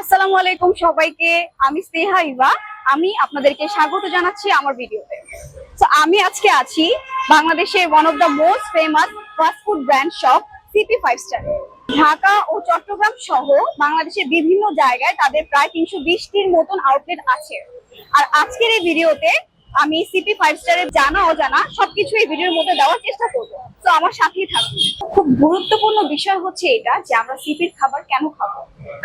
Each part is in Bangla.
আসসালামু আলাইকুম সবাইকে, আমি স্নেহা ইভা আমি আপনাদেরকে স্বাগত জানাচ্ছি আমার ভিডিওতে। তো আমি আজকে আছি বাংলাদেশের one of the most famous fast food brand shop CP five star Dhaka ও চট্টগ্রাম সহ বাংলাদেশের বিভিন্ন জায়গায় তাদের প্রায় তিনশো বিশটির মতন আউটলেট আছে। আর আজকের এই ভিডিওতে আমি সিপি ফাইভ স্টারের জানা, অজানা সবকিছু এই ভিডিওর মধ্যে দেওয়ার চেষ্টা করব। তো আমার সাথেই থাকুন। খুব গুরুত্বপূর্ণ বিষয় হচ্ছে এটা যে আমরা সিপির খাবার কেন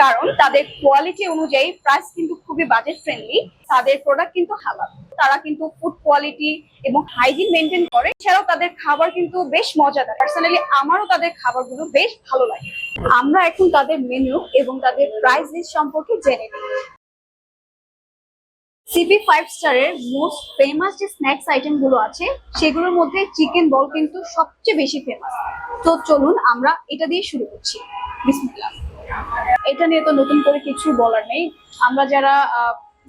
কারণ তাদের কোয়ালিটি অনুযায়ী প্রাইস কিন্তু খুবই বাজেট ফ্রেন্ডলি তাদের প্রোডাক্ট কিন্তু হালাল তারা কিন্তু ফুড কোয়ালিটি এবং হাইজিন মেনটেন করে। এছাড়াও তাদের খাবার কিন্তু বেশ মজাদার। পার্সোনালি আমারও তাদের খাবারগুলো বেশ ভালো লাগে। আমরা এখন তাদের মেনু এবং তাদের প্রাইস সম্পর্কে জেনে নিই। সিপি ফাইভ স্টারের মোস্ট ফেমাস যে স্ন্যাক্স আইটেমগুলো আছে, সেগুলোর মধ্যে চিকেন বল কিন্তু সবচেয়ে বেশি ফেমাস তো চলুন আমরা এটা দিয়ে শুরু করছি। বিসমিল্লাহ। এটা নিয়ে তো নতুন করে কিছু বলার নেই। আমরা যারা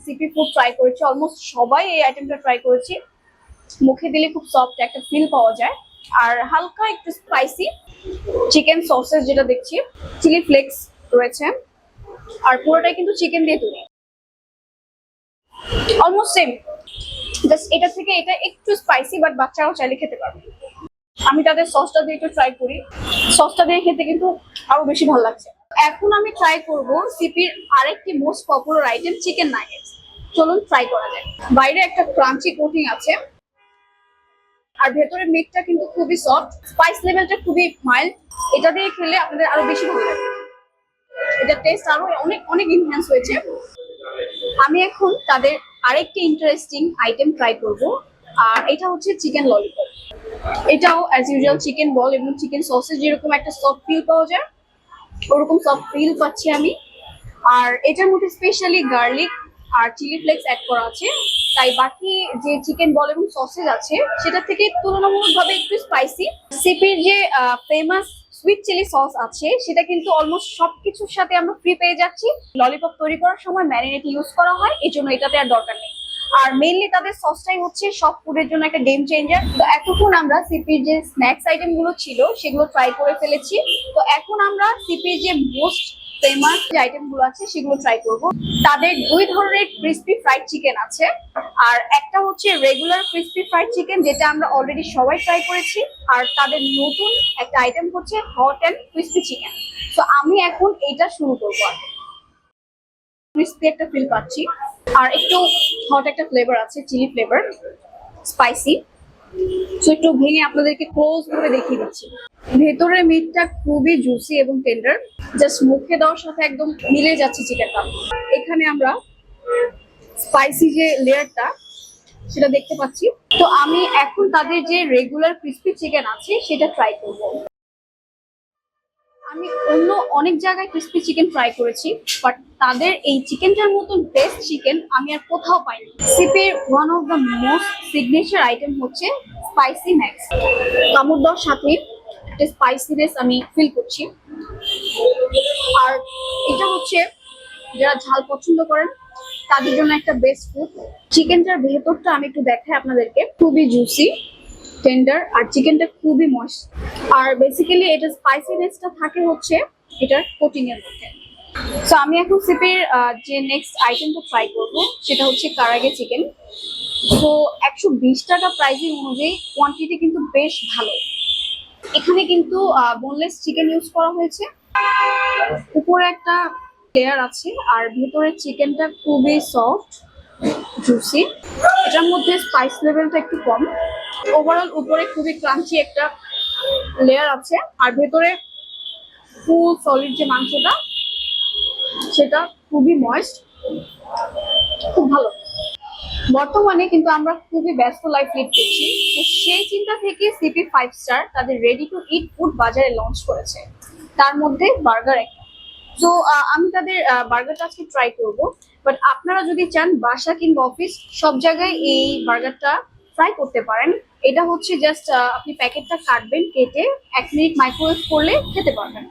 সিপি ফুড ট্রাই করেছি অলমোস্ট সবাই এই আইটেমটা ট্রাই করেছি। মুখে দিলে খুব সফট একটা ফিল পাওয়া যায়। আর হালকা একটু স্পাইসি চিকেন সসেস যেটা দেখছি চিলি ফ্লেক্স রয়েছে। আর পুরোটাই কিন্তু চিকেন দিয়ে তৈরি। অলমোস্ট সেম জাস্ট এটা থেকে এটা একটু স্পাইসি বাট বাচ্চারাও চাইলে খেতে পারবে। আমি তাদের সসটা দিয়ে একটু ট্রাই করি। সসটা দিয়ে খেতে কিন্তু আরও বেশি ভালো লাগছে। এখন আমি ট্রাই করব সিপির আরেকটি most popular item chicken nuggets চলুন ট্রাই করা যায় বাইরে একটা ক্রাঞ্চি কোটিং আছে। আর ভেতরে মিটটা কিন্তু খুবই সফট স্পাইস লেভেলটা খুবই মাইল্ড এটা দিয়ে খেলে আপনাদের আরও বেশি ভালো লাগবে। এটা টেস্ট আরও অনেক অনেক ইনহ্যান্স হয়েছে। আমি এখন তাদের আরেকটি ইন্টারেস্টিং আইটেম ট্রাই করব। আর এটা হচ্ছে চিকেন ললিপপ এটাও অ্যাজ ইউজুয়াল চিকেন বল এবং চিকেন সসেজ যেরকম একটা সফট ফিল পাওয়া যায়। ওরকম সফট ফিল পাচ্ছি আমি। আর এটার মধ্যে স্পেশালি গার্লিক আর চিলি ফ্লেক্স অ্যাড করা আছে। তাই বাকি যে চিকেন বল এবং সসেজ আছে, সেটা থেকে তুলনামূলকভাবে একটু স্পাইসি সিপির যে ফেমাস সুইট চিলি সস আছে, সেটা কিন্তু অলমোস্ট সবকিছুর সাথে আমরা ফ্রি পেয়ে যাচ্ছি। ললিপপ তৈরি করার সময় ম্যারিনেট ইউজ করা হয় এই জন্য এটাতে আর দরকার নেই। আর মেইনলি তাদের সসটাই হচ্ছে সব ফুডের জন্য একটা গেম চেঞ্জার তো এতক্ষণ আমরা সিপির যে স্ন্যাক্স আইটেমগুলো ছিল, সেগুলো ট্রাই করে ফেলেছি। তো এখন আমরা সিপির যে মোস্ট ফেমাস যে আইটেমগুলো আছে, সেগুলো ট্রাই করব। তাদের দুই ধরনের ক্রিস্পি ফ্রাইড চিকেন আছে। আর একটা হচ্ছে রেগুলার ক্রিস্পি ফ্রাইড চিকেন যেটা আমরা অলরেডি সবাই ট্রাই করেছি। আর তাদের নতুন একটা আইটেম হচ্ছে হট অ্যান্ড ক্রিস্পি চিকেন তো আমি এখন এটা শুরু করব। ক্রিস্পি একটা ফিল পাচ্ছি। আর একটু হট একটা ফ্লেভার আছে চিলি ফ্লেভার স্পাইসি তো একটু ভেঙে আপনাদেরকে ক্লোজ করে দেখিয়ে দিচ্ছি। ভেতরের মিটটা খুবই জুসি এবং টেন্ডার জাস্ট মুখে দেওয়ার সাথে একদম মিলে যাচ্ছে চিকেনটা। এখানে আমরা স্পাইসি যে লেয়ারটা সেটা দেখতে পাচ্ছি। তো আমি এখন তাদের যে রেগুলার ক্রিস্পি চিকেন আছে, সেটা ট্রাই করব। আমি অন্য অনেক জায়গায় ক্রিস্পি চিকেন ট্রাই করেছি বাট তাদের এই চিকেনটার মতন বেস্ট চিকেন আমি আর কোথাও পাইনি। সিপির one of the most signature item হচ্ছে স্পাইসি ম্যাক্স কামড় দেওয়ার সাথে একটা স্পাইসিনেস আমি ফিল করছি। আর এটা হচ্ছে, যারা ঝাল পছন্দ করেন, তাদের জন্য একটা বেস্ট ফুড চিকেনটার ভেতরটা আমি একটু দেখাই আপনাদেরকে। খুবই জুসি টেন্ডার আর চিকেনটা খুবই মস্ত আর বেসিক্যালি এটা স্পাইসিনেসটা থাকে হচ্ছে এটার কোটিং এর মধ্যে। সো আমি এখন সিপের যে নেক্সট আইটেমটা ট্রাই করব, সেটা হচ্ছে কারাগে চিকেন তো, একশো বিশ টাকা প্রাইসিং অনুযায়ী কোয়ান্টিটি কিন্তু বেশ ভালো। এখানে কিন্তু বোনলেস চিকেন ইউজ করা হয়েছে। উপরে একটা লেয়ার আছে, আর ভেতরে চিকেনটা খুবই সফট জুসি এটার মধ্যে স্পাইস লেভেলটা একটু কম। ওভারঅল উপরে খুবই ক্রাঞ্চি একটা লেয়ার আছে। আর ভেতরে ফুল সলিড যে মাংসটা, সেটা খুবই ময়েস্ট খুব ভালো। বর্তমানে কিন্তু আমরা খুবই ব্যস্ত লাইফ লিড করছি। তো সেই চিন্তা থেকে সিপি ফাইভ স্টার তাদের রেডি টু ইট ফুড বাজারে লঞ্চ করেছে। তার মধ্যে বার্গার একটা। তো আমি তাদের বার্গারটা আজকে ট্রাই করব। বাট আপনারা যদি চান বাসা কিংবা অফিস সব জায়গায় এই বার্গারটা ট্রাই করতে পারেন। এটা হচ্ছে জাস্ট আপনি প্যাকেটটা কাটবেন, কেটে এক মিনিট মাইক্রোওয়েভ করলে খেতে পারবেন।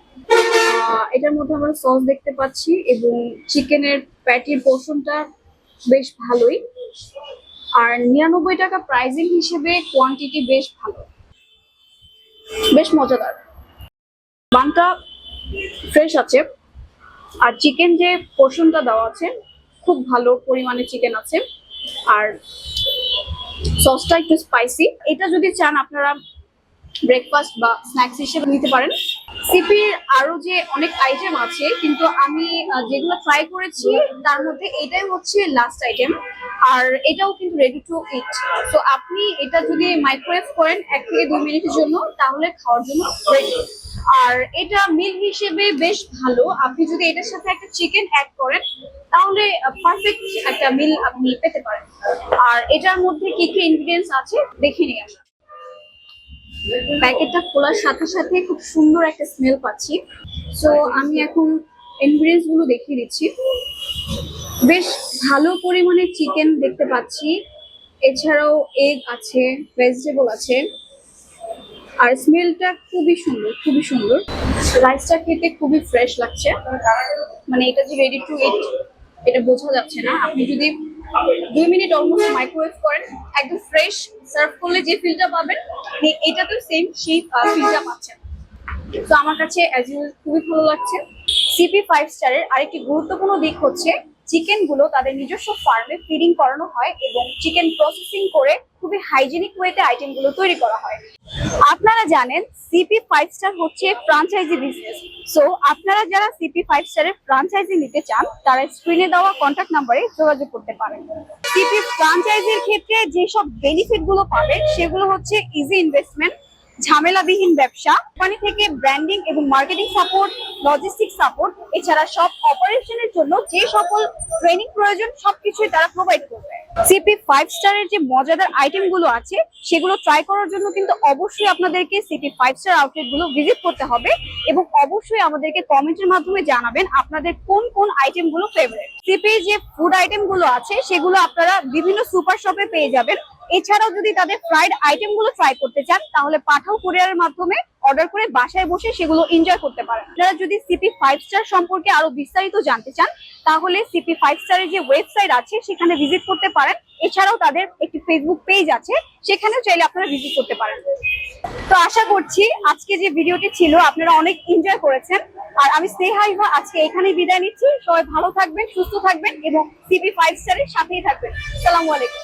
এটার মধ্যে আমরা সস দেখতে পাচ্ছি এবং চিকেনের প্যাটির পোর্শনটা বেশ ভালোই। আর নিরানব্বই টাকা প্রাইজিং হিসেবে কোয়ান্টিটি বেশ ভালো। বেশ মজাদার। বানটা ফ্রেশ আছে। আর চিকেন যে পোর্শনটা দেওয়া আছে, খুব ভালো পরিমাণে চিকেন আছে। আর সসটা একটু স্পাইসি এটা যদি চান, আপনারা ব্রেকফাস্ট বা স্ন্যাক্স হিসেবে নিতে পারেন। সিপির আরও যে অনেক আইটেম আছে, কিন্তু আমি যেগুলো ট্রাই করেছি, তার মধ্যে এটাই হচ্ছে লাস্ট আইটেম আর এটাও কিন্তু রেডি টু ইট তো আপনি এটা যদি মাইক্রোওয়েভ করেন, এক থেকে দুই মিনিটের জন্য, তাহলে খাওয়ার জন্য রেডি আর এটা মিল হিসেবে বেশ ভালো। আপনি যদি এটার সাথে একটা চিকেন অ্যাড করেন, তাহলে পারফেক্ট একটা মিল আপনি পেতে পারেন। আর এটার মধ্যে কি কি ইনগ্রিডিয়েন্টস আছে, দেখে নিয়ে আসা প্যাকেটটা খোলার সাথে সাথে খুব সুন্দর একটা স্মেল পাচ্ছি। সো আমি এখন ইনগ্রিডিয়েন্টসগুলো দেখিয়ে দিচ্ছি। বেশ ভালো পরিমাণে চিকেন দেখতে পাচ্ছি। এছাড়াও এগ আছে ভেজিটেবল আছে। আর স্মেলটা খুবই সুন্দর খুবই সুন্দর। রাইসটা খেতে খুবই ফ্রেশ লাগছে। মানে এটা যে রেডি টু ইট এটা বোঝা যাচ্ছে না। আপনি যদি দুই মিনিট অলমোস্ট মাইক্রোওয়েভ করেন, একদম ফ্রেশ সার্ভ করলে যে ফিলটা পাবেন এটাতেও সেম সেই ফিলটা পাচ্ছেন। তো আমার কাছে অ্যাজ ইউজ খুবই ভালো লাগছে। সিপি ফাইভ স্টারের আরেকটি গুরুত্বপূর্ণ দিক হচ্ছে চিকেনগুলো তাদের নিজস্ব ফার্মে ফিডিং করানো হয় এবং চিকেন প্রসেসিং করে খুবই হাইজেনিক ওয়েতে আইটেমগুলো তৈরি করা হয়। আপনারা জানেন সিপি ফাইভ স্টার হচ্ছে ফ্রাঞ্চাইজি বিজনেস সো আপনারা যারা সিপি ফাইভ স্টারের ফ্রাঞ্চাইজি নিতে চান, তারা স্ক্রিনে দেওয়া কন্ট্যাক্ট নাম্বারে যোগাযোগ করতে পারেন। সিপি ফ্রাঞ্চাইজির ক্ষেত্রে যেসব বেনিফিটগুলো পাবেন, সেগুলো হচ্ছে ইজি ইনভেস্টমেন্ট ঝামেলাবিহীন ব্যবসা কোম্পানি থেকে ব্র্যান্ডিং এবং মার্কেটিং সাপোর্ট লজিস্টিক সাপোর্ট এছাড়া সব অপারেশনের জন্য যে সকল ট্রেনিং প্রয়োজন সবকিছুই তারা প্রোভাইড করবে। সিপি ফাইভ স্টারের যে মজাদার আইটেমগুলো আছে, সেগুলো ট্রাই করার জন্য কিন্তু অবশ্যই আপনাদেরকে সিপি ফাইভ স্টার আউটলেটগুলো ভিজিট করতে হবে এবং অবশ্যই আমাদেরকে কমেন্টের মাধ্যমে জানাবেন আপনাদের কোন কোন আইটেমগুলো ফেভারিট সিপি যে ফুড আইটেমগুলো আছে, সেগুলো আপনারা বিভিন্ন সুপার শপে পেয়ে যাবেন। এছাড়াও যদি তাদের ফ্রাইড আইটেমগুলো ট্রাই করতে চান, তাহলে পাঠাও কুরিয়ারের মাধ্যমে অর্ডার করে বাসায় বসে সেগুলো এনজয় করতে পারেন। আপনারা যদি সিপি ফাইভ স্টার সম্পর্কে আরও বিস্তারিত জানতে চান, তাহলে সিপি ফাইভ স্টারের যে ওয়েবসাইট আছে, সেখানে ভিজিট করতে পারেন। এছাড়াও তাদের একটি ফেসবুক পেজ আছে, সেখানেও চাইলে আপনারা ভিজিট করতে পারেন। তো আশা করছি আজকে যে ভিডিওটি ছিল, আপনারা অনেক এনজয় করেছেন। আর আমি স্নেহাইভা আজকে এখানেই বিদায় নিচ্ছি। সবাই ভালো থাকবেন, সুস্থ থাকবেন এবং সিপি ফাইভ স্টারের সাথেই থাকবেন। সালামু আলাইকুম।